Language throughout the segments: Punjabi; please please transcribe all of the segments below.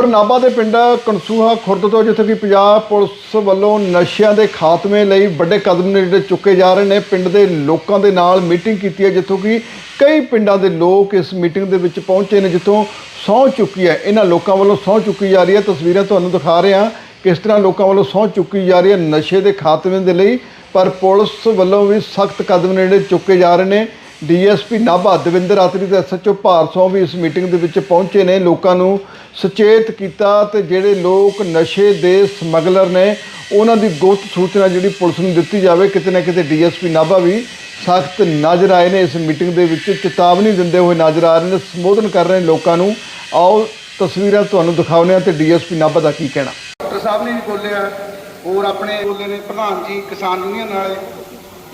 ਪਰ ਨਾਭਾ ਦੇ ਪਿੰਡ ਕਨਸੂਹਾ ਖੁਰਦ ਤੋਂ, ਜਿੱਥੇ ਕਿ ਪੰਜਾਬ ਪੁਲਿਸ ਵੱਲੋਂ ਨਸ਼ਿਆਂ ਦੇ ਖਾਤਮੇ ਲਈ ਵੱਡੇ ਕਦਮ ਨੇ ਜਿਹੜੇ ਚੁੱਕੇ ਜਾ ਰਹੇ ਨੇ, ਪਿੰਡ ਦੇ ਲੋਕਾਂ ਦੇ ਨਾਲ ਮੀਟਿੰਗ ਕੀਤੀ ਹੈ, ਜਿੱਥੋਂ ਕਿ ਕਈ ਪਿੰਡਾਂ ਦੇ ਲੋਕ ਇਸ ਮੀਟਿੰਗ ਦੇ ਵਿੱਚ ਪਹੁੰਚੇ ਨੇ, ਜਿੱਥੋਂ ਸਹੁੰ ਚੁੱਕੀ ਹੈ। ਇਹਨਾਂ ਲੋਕਾਂ ਵੱਲੋਂ ਸਹੁੰ ਚੁੱਕੀ ਜਾ ਰਹੀ ਹੈ। ਤਸਵੀਰਾਂ ਤੁਹਾਨੂੰ ਦਿਖਾ ਰਹੇ ਹਾਂ ਕਿਸ ਤਰ੍ਹਾਂ ਲੋਕਾਂ ਵੱਲੋਂ ਸਹੁੰ ਚੁੱਕੀ ਜਾ ਰਹੀ ਹੈ ਨਸ਼ੇ ਦੇ ਖਾਤਮੇ ਦੇ ਲਈ, ਪਰ ਪੁਲਿਸ ਵੱਲੋਂ ਵੀ ਸਖਤ ਕਦਮ ਨੇ ਜਿਹੜੇ ਚੁੱਕੇ ਜਾ ਰਹੇ ਨੇ। ਡੀਐਸਪੀ ਨਾਭਾ ਦਵਿੰਦਰ ਆਤਰੀ ਤੇ ਐਸਐਚਓ ਭਾਰਸੋਂ ਵੀ ਇਸ ਮੀਟਿੰਗ ਦੇ ਵਿੱਚ ਪਹੁੰਚੇ ਨੇ। ਲੋਕਾਂ ਨੂੰ ਸੁਚੇਤ ਕੀਤਾ ਤੇ ਜਿਹੜੇ ਲੋਕ ਨਸ਼ੇ ਦੇ ਸਮਗਲਰ ਨੇ, ਉਹਨਾਂ ਦੀ ਗੁਪਤ ਸੂਚਨਾ ਜਿਹੜੀ ਪੁਲਿਸ ਨੂੰ ਦਿੱਤੀ ਜਾਵੇ, ਕਿਤੇ ਨਾ ਕਿਤੇ ਡੀਐਸਪੀ ਨਾਭਾ ਵੀ ਸਖਤ ਨਜ਼ਰ ਆਏ ਨੇ ਇਸ ਮੀਟਿੰਗ ਦੇ ਵਿੱਚ। ਚੇਤਾਵਨੀ ਦਿੰਦੇ ਹੋਏ ਨਜ਼ਰ ਆ ਰਹੇ ਨੇ, ਸੰਬੋਧਨ ਕਰ ਰਹੇ ਨੇ ਲੋਕਾਂ ਨੂੰ। ਆਓ ਤਸਵੀਰਾਂ ਤੁਹਾਨੂੰ ਦਿਖਾਉਂਦੇ ਹਾਂ ਤੇ ਡੀਐਸਪੀ ਨਾਭਾ ਦਾ ਕੀ ਕਹਿਣਾ। ਡਾਕਟਰ ਸਾਹਿਬ ਨੇ ਵੀ ਬੋਲਿਆ, ਹੋਰ ਆਪਣੇ ਬੋਲੇ ਨੇ ਪ੍ਰਧਾਨ ਜੀ ਕਿਸਾਨ ਯੂਨੀਅਨ ਵਾਲੇ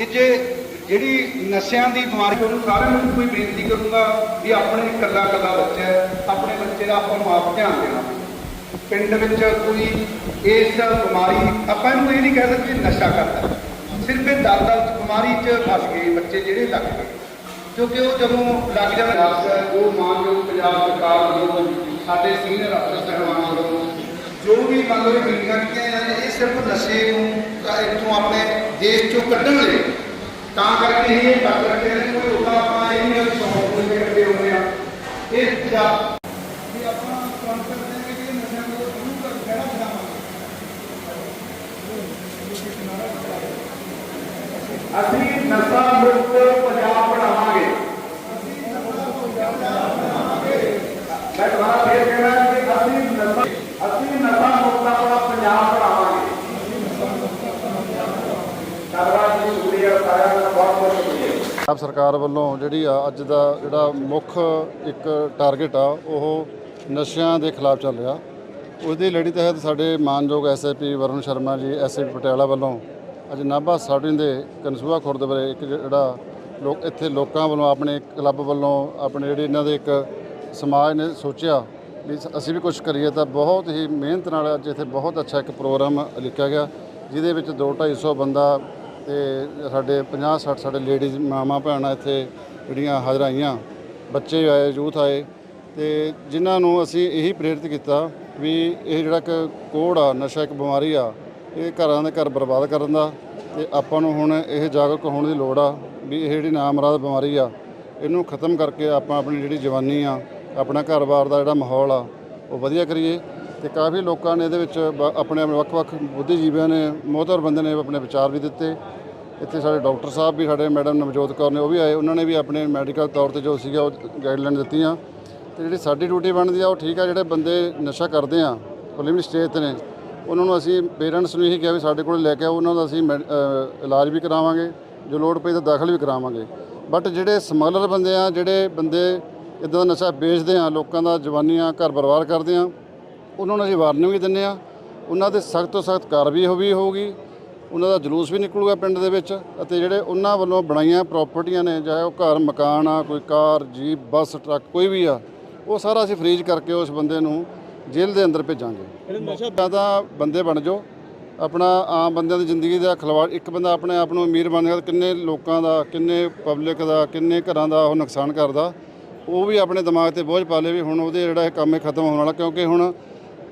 ਇਹ ਜੇ ਜਿਹੜੀ ਨਸ਼ਿਆਂ ਦੀ ਬਿਮਾਰੀ ਉਹਨੂੰ ਸਾਰਿਆਂ ਨੂੰ ਕੋਈ ਬੇਨਤੀ ਕਰੂੰਗਾ ਵੀ ਆਪਣੇ ਇਕੱਲਾ ਇਕੱਲਾ ਬੱਚਾ ਹੈ, ਆਪਣੇ ਬੱਚੇ ਦਾ ਆਪਾਂ ਨੂੰ ਆਪ ਧਿਆਨ ਦੇਣਾ। ਪਿੰਡ ਵਿੱਚ ਕੋਈ ਇਸ ਬਿਮਾਰੀ, ਆਪਾਂ ਇਹਨੂੰ ਇਹ ਨਹੀਂ ਕਹਿ ਸਕਦੇ ਨਸ਼ਾ ਕਰਦਾ। ਸਿਰਫ ਇਹ ਦਲਦਲ ਬਿਮਾਰੀ 'ਚ ਫਸ ਗਏ ਬੱਚੇ ਜਿਹੜੇ ਲੱਗ ਗਏ। ਕਿਉਂਕਿ ਉਹ ਜਦੋਂ ਲੱਗ ਜਾਣਾ ਜੋ ਮਾਨਯੋਗ ਪੰਜਾਬ ਸਰਕਾਰ ਵੱਲੋਂ, ਸਾਡੇ ਸੀਨੀਅਰ ਅਫਸਰ ਸਹਿਬਾਨ ਵੱਲੋਂ, ਜੋ ਵੀ ਮੰਨ ਲਓ ਮੀਟਿੰਗਾਂ ਕੀਤੀਆਂ ਜਾਂਦੀਆਂ, ਇਹ ਸਿਰਫ ਨਸ਼ੇ ਨੂੰ ਤਾਂ ਇੱਥੋਂ ਆਪਣੇ ਦੇਸ਼ ਚੋਂ ਕੱਢਣ ਲਈ ਤਾਂ ਕਰਕੇ ਇਹ ਕੱਢ ਰੱਖੇ ਨੇ, ਕੋਈ ਉਦਾਂ ਆਪਾਂ ਇਹ ਨਹੀਂ ਕਿ ਸੌ ਕੋਈ ਕੱਢੇ ਹੋਏ ਆ ਇਹ ਜਾ ਵੀ ਆਪਾਂ ਕੰਮ ਕਰਦੇ ਕਿ ਇਹ ਨੂੰ ਦੂਰ ਕਰ ਖੜਾ ਬਣਾਵਾਂਗੇ ਅਸੀਂ ਨਸ਼ਾ ਮੁਕਤ ਪੰਜਾਬ ਬਣਾਵਾਂਗੇ। ਮੈਂ ਦੁਬਾਰਾ ਫੇਰ ਕਹਿਣਾ ਕਿ ਅਸੀਂ ਨਸ਼ਾ ਅਸੀਂ ਨਸ਼ਾ ਮੁਕਤ ਆਪਣਾ ਪੰਜਾਬ ਬਣਾਵਾਂਗੇ ਧੰਨਵਾਦ ਜੀ ਸ਼ੁਕਰੀਆ ਸਾਰਿਆਂ ਦਾ ਬਹੁਤ ਬਹੁਤ ਸ਼ੁਕਰੀਆ ਪੰਜਾਬ ਸਰਕਾਰ ਵੱਲੋਂ ਜਿਹੜੀ ਆ ਅੱਜ ਦਾ ਜਿਹੜਾ ਮੁੱਖ ਇੱਕ ਟਾਰਗੇਟ ਆ, ਉਹ ਨਸ਼ਿਆਂ ਦੇ ਖਿਲਾਫ ਚੱਲ ਰਿਹਾ। ਉਹਦੀ ਲੜੀ ਤਹਿਤ ਸਾਡੇ ਮਾਨਯੋਗ ਐਸਆਈਪੀ ਵਰੁਣ ਸ਼ਰਮਾ ਜੀ ਐਸਆਈਪੀ ਪਟਿਆਲਾ ਵੱਲੋਂ ਅੱਜ ਨਾਭਾ ਸਾਡਿਨ ਦੇ ਕਨਸੂਆ ਖੁਰਦ ਬਾਰੇ ਇੱਕ ਜਿਹੜਾ ਲੋਕ, ਇੱਥੇ ਲੋਕਾਂ ਵੱਲੋਂ ਆਪਣੇ ਕਲੱਬ ਵੱਲੋਂ ਆਪਣੇ ਜਿਹੜੇ ਇਹਨਾਂ ਦੇ ਇੱਕ ਸਮਾਜ ਨੇ ਸੋਚਿਆ ਵੀ ਅਸੀਂ ਵੀ ਕੁਝ ਕਰੀਏ ਤਾਂ ਬਹੁਤ ਹੀ ਮਿਹਨਤ ਨਾਲ ਅੱਜ ਇੱਥੇ ਬਹੁਤ ਅੱਛਾ ਇੱਕ ਪ੍ਰੋਗਰਾਮ ਲਿਖਿਆ ਗਿਆ, ਜਿਹਦੇ ਵਿੱਚ 2 250 ਬੰਦਾ ਤੇ ਸਾਡੇ 50 60 ਸਾਡੇ ਲੇਡੀਜ਼ ਮਾਮਾ ਭੈਣਾਂ ਇੱਥੇ ਜਿਹੜੀਆਂ ਹਾਜ਼ਰ ਆਈਆਂ, ਬੱਚੇ ਆਏ, ਯੂਥ ਆਏ, ਤੇ ਜਿਨ੍ਹਾਂ ਨੂੰ ਅਸੀਂ ਇਹੀ ਪ੍ਰੇਰਿਤ ਕੀਤਾ ਵੀ ਇਹ ਜਿਹੜਾ ਇੱਕ ਕੋੜ ਆ, ਨਸ਼ਾ ਇੱਕ ਬਿਮਾਰੀ ਆ, ਇਹ ਘਰਾਂ ਦੇ ਘਰ ਬਰਬਾਦ ਕਰਨ ਦਾ ਤੇ ਆਪਾਂ ਨੂੰ ਹੁਣ ਇਹ ਜਾਗਰੂਕ ਹੋਣ ਦੀ ਲੋੜ ਆ ਵੀ ਇਹ ਜਿਹੜੀ ਨਾਮਰਾਦ ਬਿਮਾਰੀ ਆ, ਇਹਨੂੰ ਖਤਮ ਕਰਕੇ ਆਪਾਂ ਆਪਣੀ ਜਿਹੜੀ ਜਵਾਨੀ ਆ, ਆਪਣਾ ਘਰ-ਬਾਰ ਦਾ ਜਿਹੜਾ ਮਾਹੌਲ ਆ, ਉਹ ਵਧੀਆ ਕਰੀਏ। ਤੇ ਕਾਫੀ ਲੋਕਾਂ ਨੇ ਇਹਦੇ ਵਿੱਚ ਬ- ਆਪਣੇ ਆਪਣੇ ਵੱਖ-ਵੱਖ ਬੁੱਧੀਜੀਵੀਆਂ ਨੇ ਮੋਹਤਰ ਬੰਦੇ ਨੇ ਆਪਣੇ ਵਿਚਾਰ ਵੀ ਦਿੱਤੇ। ਇੱਥੇ ਸਾਡੇ ਡਾਕਟਰ ਸਾਹਿਬ ਵੀ ਸਾਡੇ ਮੈਡਮ ਨਵਜੋਤ ਕੌਰ ਨੇ ਉਹ ਵੀ ਆਏ। ਉਹਨਾਂ ਨੇ ਵੀ ਆਪਣੇ ਮੈਡੀਕਲ ਤੌਰ ਤੇ ਜੋ ਸੀਗਾ ਉਹ ਗਾਈਡਲਾਈਨ ਦਿੱਤੀਆਂ। ਤੇ ਜਿਹੜੀ ਸਾਡੀ ਡਿਊਟੀ ਬਣਦੀ ਆ ਉਹ ਠੀਕ ਆ ਜਿਹੜੇ ਬੰਦੇ ਨਸ਼ਾ ਕਰਦੇ ਆ ਪ੍ਰੀਲਿਮਿਨਰੀ ਸਟੇਜ ਤੇ ਨੇ ਉਹਨਾਂ ਨੂੰ ਅਸੀਂ ਪੇਰੈਂਟਸ ਨੂੰ ਇਹੀ ਕਿਹਾ ਵੀ ਸਾਡੇ ਕੋਲ ਲੈ ਕੇ ਆਓ ਉਹਨਾਂ ਦਾ ਅਸੀਂ ਮੈਡ- ਅ, ਇਲਾਜ ਵੀ ਕਰਾਵਾਂਗੇ ਜੋ ਲੋੜ ਪਈ ਤਾਂ ਦਾਖਲ ਵੀ ਕਰਾਵਾਂਗੇ। ਬਟ ਜਿਹੜੇ ਸਮਗਲਰ ਬੰਦੇ ਆ ਜਿਹੜੇ ਬੰਦੇ ਇਦਾਂ ਦਾ ਨਸ਼ਾ ਵੇਚਦੇ ਆ ਲੋਕਾਂ ਦਾ ਜਵਾਨੀਆਂ ਘਰ ਬਰਬਾਦ ਕਰਦੇ ਆ ਉਹਨਾਂ ਨੂੰ ਅਸੀਂ ਵਾਰਨਿੰਗ ਵੀ ਦਿੰਦੇ ਆ ਉਹਨਾਂ ਤੇ ਸਖਤ ਤੋਂ ਸਖਤ ਕਾਰਵਾਈ ਹੋਵੀ ਹੋਊਗੀ। ਉਹਨਾਂ ਦਾ ਜਲੂਸ ਵੀ ਨਿਕਲੂਗਾ ਪਿੰਡ ਦੇ ਵਿੱਚ ਅਤੇ ਜਿਹੜੇ ਉਹਨਾਂ ਵੱਲੋਂ ਬਣਾਈਆਂ ਪ੍ਰਾਪਰਟੀਆਂ ਨੇ ਚਾਹੇ ਉਹ ਘਰ ਮਕਾਨ ਆ ਕੋਈ ਕਾਰ ਜੀਪ ਬੱਸ ਟਰੱਕ ਕੋਈ ਵੀ ਆ ਉਹ ਸਾਰਾ ਅਸੀਂ ਫ੍ਰੀਜ਼ ਕਰਕੇ ਉਸ ਬੰਦੇ ਨੂੰ ਜੇਲ੍ਹ ਦੇ ਅੰਦਰ ਭੇਜਾਂਗੇ। ਤਾਂ ਬੰਦੇ ਬਣ ਜਾਓ। ਆਪਣਾ ਆਮ ਬੰਦਿਆਂ ਦੀ ਜ਼ਿੰਦਗੀ ਦਾ ਖਿਲਵਾੜ ਇੱਕ ਬੰਦਾ ਆਪਣੇ ਆਪ ਨੂੰ ਅਮੀਰ ਬਣ ਗਿਆ ਕਿੰਨੇ ਲੋਕਾਂ ਦਾ ਕਿੰਨੇ ਪਬਲਿਕ ਦਾ ਕਿੰਨੇ ਘਰਾਂ ਦਾ ਉਹ ਨੁਕਸਾਨ ਕਰਦਾ। ਉਹ ਵੀ ਆਪਣੇ ਦਿਮਾਗ ਤੇ ਬੋਝ ਪਾ ਲੇ ਵੀ ਹੁਣ ਉਹਦੇ ਜਿਹੜਾ ਇਹ ਕੰਮ ਹੈ ਖਤਮ ਹੋਣ ਵਾਲਾ ਕਿਉਂਕਿ ਹੁਣ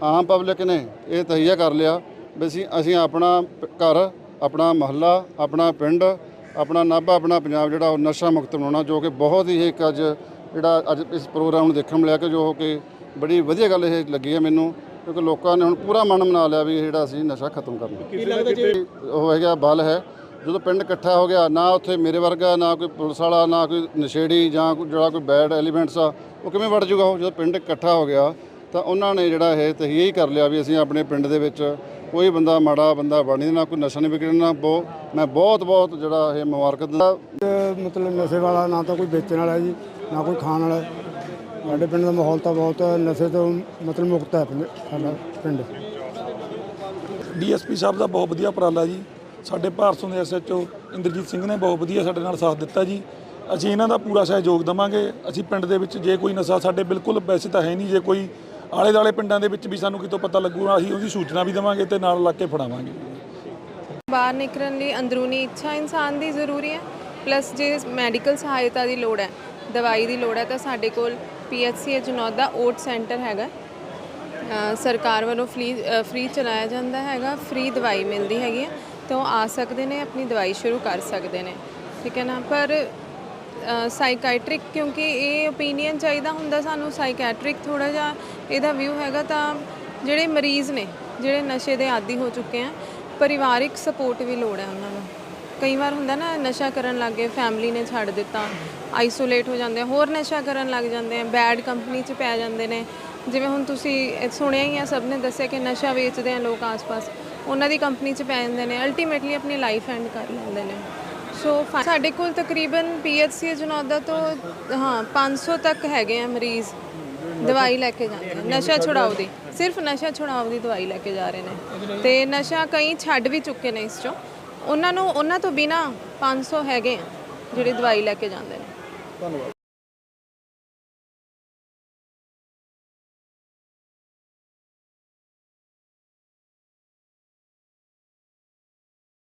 ਆਮ ਪਬਲਿਕ ਨੇ ਇਹ ਤਹਈਆ ਕਰ ਲਿਆ ਵੀ ਅਸੀਂ ਅਸੀਂ ਆਪਣਾ ਪ- ਘਰ ਆਪਣਾ ਮਹੱਲਾ ਆਪਣਾ ਪਿੰਡ ਆਪਣਾ ਨਾਭਾ ਆਪਣਾ ਪੰਜਾਬ ਜਿਹੜਾ ਉਹ ਨਸ਼ਾ ਮੁਕਤ ਬਣਾਉਣਾ ਜੋ ਕਿ ਬਹੁਤ ਹੀ ਇੱਕ ਅੱਜ ਜਿਹੜਾ ਅੱਜ ਇਸ ਪ੍ਰੋਗਰਾਮ ਨੂੰ ਦੇਖਣ ਮਿਲਿਆ ਕਿ ਜੋ ਕਿ ਬੜੀ ਵਧੀਆ ਗੱਲ ਇਹ ਲੱਗੀ ਹੈ ਮੈਨੂੰ ਕਿਉਂਕਿ ਲੋਕਾਂ ਨੇ ਹੁਣ ਪੂਰਾ ਮਨ ਬਣਾ ਲਿਆ ਵੀ ਇਹ ਜਿਹੜਾ ਅਸੀਂ ਨਸ਼ਾ ਖਤਮ ਕਰਨਾ। ਕੀ ਲੱਗਦਾ ਜੀ ਉਹ ਹੈਗਾ ਬਲ ਹੈ ਜਦੋਂ ਪਿੰਡ ਇਕੱਠਾ ਹੋ ਗਿਆ ਨਾ ਉੱਥੇ ਮੇਰੇ ਵਰਗਾ ਨਾ ਕੋਈ ਪੁਲਿਸ ਵਾਲਾ ਨਾ ਕੋਈ ਨਸ਼ੇੜੀ ਜਾਂ ਕੋਈ ਜਿਹੜਾ ਕੋਈ ਬੈਡ ਐਲੀਮੈਂਟਸ ਆ ਉਹ ਕਿਵੇਂ ਵੜ ਜੂਗਾ ਉਹ? ਜਦੋਂ ਪਿੰਡ ਇਕੱਠਾ ਹੋ ਗਿਆ ਤਾਂ ਉਹਨਾਂ ਨੇ ਜਿਹੜਾ ਇਹ ਤਹੀਆ ਹੀ ਕਰ ਲਿਆ ਵੀ ਅਸੀਂ ਆਪਣੇ ਪਿੰਡ ਦੇ ਵਿੱਚ ਕੋਈ ਬੰਦਾ ਮਾੜਾ ਬੰਦਾ ਬਣੀ ਨਾ ਕੋਈ ਨਸ਼ਾ ਨਹੀਂ ਵਿਕਣਾ ਬਹੁਤ ਮੈਂ ਬਹੁਤ ਬਹੁਤ ਜਿਹੜਾ ਇਹ ਮੁਬਾਰਕ ਦਿੰਦਾ। ਮਤਲਬ ਨਸ਼ੇ ਵਾਲਾ ਨਾ ਤਾਂ ਕੋਈ ਵੇਚਣ ਵਾਲਾ ਜੀ ਨਾ ਕੋਈ ਖਾਣ ਵਾਲਾ। ਸਾਡੇ ਪਿੰਡ ਦਾ ਮਾਹੌਲ ਤਾਂ ਬਹੁਤ ਨਸ਼ੇ ਤੋਂ ਮਤਲਬ ਮੁਕਤ ਹੈ ਪਿੰਡ ਸਾਡਾ ਪਿੰਡ। ਡੀਐਸਪੀ ਸਾਹਿਬ ਦਾ ਬਹੁਤ ਵਧੀਆ ਉਪਰਾਲਾ ਜੀ। ਸਾਡੇ ਭਾਰਤੋਂ ਦੇ ਐਸਐਚਓ ਇੰਦਰਜੀਤ ਸਿੰਘ ਨੇ ਬਹੁਤ ਵਧੀਆ ਸਾਡੇ ਨਾਲ ਸਾਥ ਦਿੱਤਾ ਜੀ। ਅਸੀਂ ਇਹਨਾਂ ਦਾ ਪੂਰਾ ਸਹਿਯੋਗ ਦਵਾਂਗੇ। ਅਸੀਂ ਪਿੰਡ ਦੇ ਵਿੱਚ ਜੇ ਕੋਈ ਨਸ਼ਾ ਸਾਡੇ ਬਿਲਕੁਲ ਵੈਸੇ ਤਾਂ ਹੈ ਨਹੀਂ ਜੇ ਕੋਈ ਆਲੇ ਦਾਲੇ ਪਿੰਡਾਂ ਦੇ ਵਿੱਚ ਵੀ ਸਾਨੂੰ ਕਿਤੋਂ ਪਤਾ ਲੱਗੂਗਾ, ਅਸੀਂ ਉਹਦੀ ਸੂਚਨਾ ਵੀ ਦੇਵਾਂਗੇ ਤੇ ਨਾਲ ਲੱਗ ਕੇ ਫੜਾਵਾਂਗੇ। ਬਾਹਰ ਨਿਕਲਣ ਲਈ ਅੰਦਰੂਨੀ ਇੱਛਾ ਇਨਸਾਨ ਦੀ ਜ਼ਰੂਰੀ ਹੈ ਪਲੱਸ ਜੇ ਮੈਡੀਕਲ ਸਹਾਇਤਾ ਦੀ ਲੋੜ ਹੈ, ਦਵਾਈ ਦੀ ਲੋੜ ਹੈ, ਤਾਂ ਸਾਡੇ ਕੋਲ ਪੀਐਚਸੀ ਅਜਨੌਦ ਦਾ ਓਟ ਸੈਂਟਰ ਹੈਗਾ। ਸਰਕਾਰ ਵੱਲੋਂ ਫ੍ਰੀ ਫ੍ਰੀ ਚਲਾਇਆ ਜਾਂਦਾ ਹੈਗਾ ਫ੍ਰੀ ਦਵਾਈ ਮਿਲਦੀ ਹੈਗੀ ਹੈ, ਤਾਂ ਉਹ ਆ ਸਕਦੇ ਨੇ, ਆਪਣੀ ਦਵਾਈ ਸ਼ੁਰੂ ਕਰ ਸਕਦੇ ਨੇ। ਠੀਕ ਹੈ ਨਾ? ਪਰ ਸਾਈਕਾਇਟ੍ਰਿਕ ਕਿਉਂਕਿ ਇਹ ਓਪੀਨੀਅਨ ਚਾਹੀਦਾ ਹੁੰਦਾ ਸਾਨੂੰ ਸਾਈਕੈਟ੍ਰਿਕ ਥੋੜਾ ਜਿਹਾ ਇਹਦਾ ਵਿਊ ਹੈਗਾ ਤਾਂ ਜਿਹੜੇ ਮਰੀਜ਼ ਨੇ, ਜਿਹੜੇ ਨਸ਼ੇ ਦੇ ਆਦੀ ਹੋ ਚੁੱਕੇ ਆ, ਪਰਿਵਾਰਿਕ ਸਪੋਰਟ ਵੀ ਲੋੜ ਹੈ ਉਹਨਾਂ ਨੂੰ। ਕਈ ਵਾਰ ਹੁੰਦਾ ਨਾ ਨਸ਼ਾ ਕਰਨ ਲੱਗ ਗਏ ਫੈਮਿਲੀ ਨੇ ਛੱਡ ਦਿੱਤਾ ਆਈਸੋਲੇਟ ਹੋ ਜਾਂਦੇ ਆ, ਹੋਰ ਨਸ਼ਾ ਕਰਨ ਲੱਗ ਜਾਂਦੇ ਆ ਬੈਡ ਕੰਪਨੀ 'ਚ ਪੈ ਜਾਂਦੇ ਨੇ। ਜਿਵੇਂ ਹੁਣ ਤੁਸੀਂ ਇਹ ਸੁਣਿਆ ਹੀ ਆ, ਸਭ ਨੇ ਦੱਸਿਆ ਕਿ ਨਸ਼ਾ ਵੇਚਦੇ ਆ ਲੋਕ ਆਸ-ਪਾਸ, ਉਹਨਾਂ ਦੀ ਕੰਪਨੀ 'ਚ ਪੈ ਜਾਂਦੇ ਨੇ ਅਲਟੀਮੇਟਲੀ ਆਪਣੀ ਲਾਈਫ ਐਂਡ ਕਰ ਲੈਂਦੇ ਨੇ। ਸੋ ਸਾਡੇ ਕੋਲ ਤਕਰੀਬਨ ਪੀਐਚਸੀ ਜਨੌਦਾ ਤੋਂ, ਹਾਂ 500 ਤੱਕ ਹੈਗੇ ਆ ਮਰੀਜ਼ ਦਵਾਈ ਲੈ ਕੇ ਜਾਂਦੇ ਆ। ਨਸ਼ਾ ਛੁਡਾਓ ਦੀ। ਸਿਰਫ ਨਸ਼ਾ ਛੁਡਾਓ ਦੀ ਦਵਾਈ ਲੈ ਕੇ ਜਾ ਰਹੇ ਨੇ। ਤੇ ਨਸ਼ਾ ਕਈ ਛੱਡ ਵੀ ਚੁੱਕੇ ਨੇ ਇਸ ਚੋਂ। ਉਹਨਾਂ ਨੂੰ, ਉਹਨਾਂ ਤੋਂ ਬਿਨਾ 500 ਹੈਗੇ ਆ, ਜਿਹੜੇ ਦਵਾਈ ਲੈ ਕੇ ਜਾਂਦੇ ਨੇ। ਧੰਨਵਾਦ।